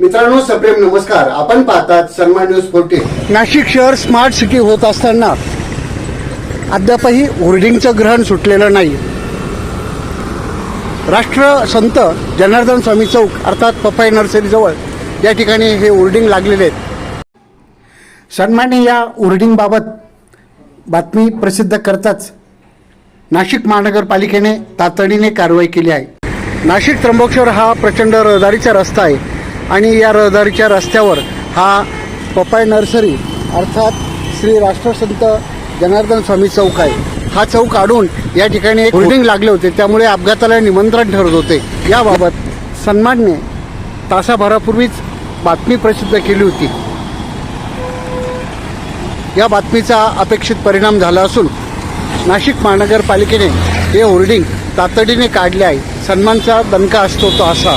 मित्रांनो सप्रेम नमस्कार. आपण पाहतात सन्मान न्यूज फोर्टीन. नाशिक शहर स्मार्ट सिटी होत असताना अद्यापही होर्डिंगचं ग्रहण सुटलेलं नाही. राष्ट्र संत जनार्दन स्वामी चौक अर्थात पपाई नर्सरीजवळ या ठिकाणी हे होर्डिंग लागलेले आहेत. सन्माने या होर्डिंगबाबत बातमी प्रसिद्ध करताच नाशिक महानगरपालिकेने तातडीने कारवाई केली आहे. नाशिक त्र्यंबकेश्वर हा प्रचंड रहदारीचा रस्ता आहे. आणि या रहदारीच्या रस्त्यावर हा पपाय नर्सरी अर्थात श्री राष्ट्रसंत जनार्दन स्वामी चौक आहे. हा चौक आडून या ठिकाणी एक होल्डिंग लागले होते. त्यामुळे अपघाताला निमंत्रण ठरत होते. याबाबत सन्मानने तासाभरापूर्वीच बातमी प्रसिद्ध केली होती. या बातमीचा अपेक्षित परिणाम झाला असून नाशिक महानगरपालिकेने हे होर्डिंग तातडीने काढले आहे. सन्मानचा दणका असतो तो असा.